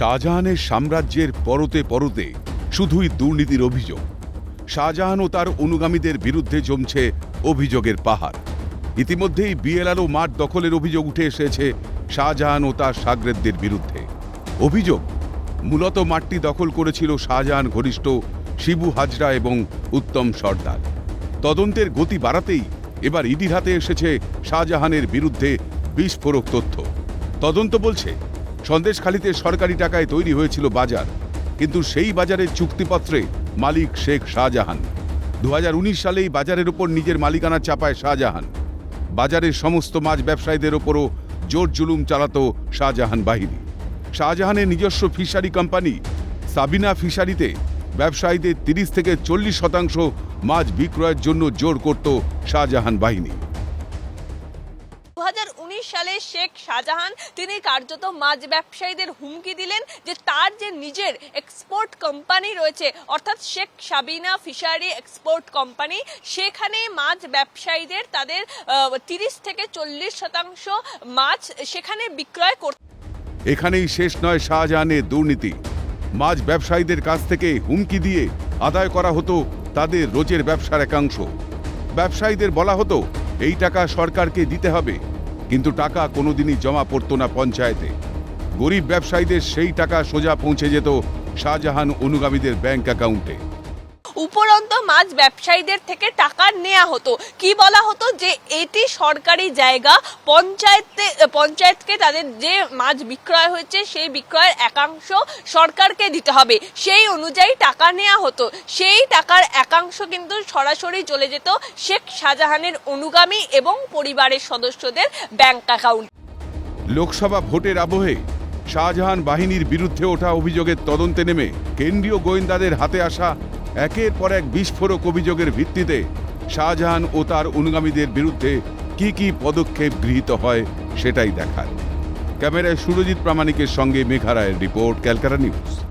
শাহজাহানের সাম্রাজ্যের পরতে পরতে শুধুই দুর্নীতির অভিযোগ। শাহজাহান ও তার অনুগামীদের বিরুদ্ধে জমছে অভিযোগের পাহাড়। ইতিমধ্যেই বিএলআরও মাঠ দখলের অভিযোগ উঠে এসেছে শাহজাহান ও তার সাগরেদদের বিরুদ্ধে। অভিযোগ, মূলত মাঠটি দখল করেছিল শাহজাহান ঘনিষ্ঠ শিবু হাজরা এবং উত্তম সর্দার। তদন্তের গতি বাড়াতেই এবার ইডির হাতে এসেছে শাহজাহানের বিরুদ্ধে বিস্ফোরক তথ্য। তদন্ত বলছে সন্দেশখালিতে সরকারি টাকায় তৈরি হয়েছিল বাজার, কিন্তু সেই বাজারের চুক্তিপত্রে মালিক শেখ শাহজাহান। দু হাজার উনিশ সালেই বাজারের ওপর নিজের মালিকানা চাপায় শাহজাহান। বাজারের সমস্ত মাছ ব্যবসায়ীদের ওপরও জোর জুলুম চালাতো শাহজাহান বাহিনী। শাহজাহানের নিজস্ব ফিশারি কোম্পানি সাবিনা ফিশারিতে ব্যবসায়ীদের তিরিশ থেকে চল্লিশ শতাংশ মাছ বিক্রয়ের জন্য জোর করত শাহজাহান বাহিনী। সালে শেখ শাহজাহান তিনি কার্যত মাছ ব্যবসায়ীদের হুমকি দিলেন যে তার যে নিজের এক্সপোর্ট কোম্পানি রয়েছে, অর্থাৎ Sheikh Sabina fishery export company সেখানে মাছ ব্যবসায়ীদের তাদের তিরিশ থেকে চল্লিশ শতাংশ মাছ সেখানে বিক্রয় করতে এখানেই শেষ নয় শাহজাহানের দুর্নীতি। মাছ ব্যবসায়ীদের কাছ থেকে হুমকি দিয়ে আদায় করা হতো তাদের রোজের ব্যবসার একাংশ। ব্যবসায়ীদের বলা হতো এই টাকা সরকারকে দিতে হবে, কিন্তু টাকা কোনোদিনই জমা পড়তো না পঞ্চায়েতে। গরিব ব্যবসায়ীদের সেই টাকা সোজা পৌঁছে যেত শাহজাহান অনুগামীদের ব্যাংক অ্যাকাউন্টে। উপরন্ত মাছ ব্যবসায়ীদের থেকে টাকা নেওয়া হতো। কি বলা হতো যে এটি সরকারি জায়গা, পঞ্চায়েতে, পঞ্চায়েতকে তাদের যে মাছ বিক্রয় হয়েছে সেই বিক্রয়ের একাংশ সরকারকে দিতে হবে। সেই অনুযায়ী টাকা নেওয়া হতো। সেই টাকার একাংশ কিন্তু সরাসরি চলে যেত শেখ শাহজাহানের অনুগামী এবং পরিবারের সদস্যদের ব্যাংক অ্যাকাউন্ট। লোকসভা ভোটের আবহে শাহজাহান বাহিনীর বিরুদ্ধে ওঠা অভিযোগের তদন্তে নেমে কেন্দ্রীয় গোয়েন্দাদের হাতে আসা একের পর এক বিস্ফোরক অভিযোগের ভিত্তিতে শাহজাহান ও তার অনুগামীদের বিরুদ্ধে কি কি পদক্ষেপ গৃহীত হয় সেটাই দেখার। ক্যামেরায় সুরজিৎ প্রামাণিকের সঙ্গে মেঘা রায়ের রিপোর্ট, ক্যালকাটা নিউজ।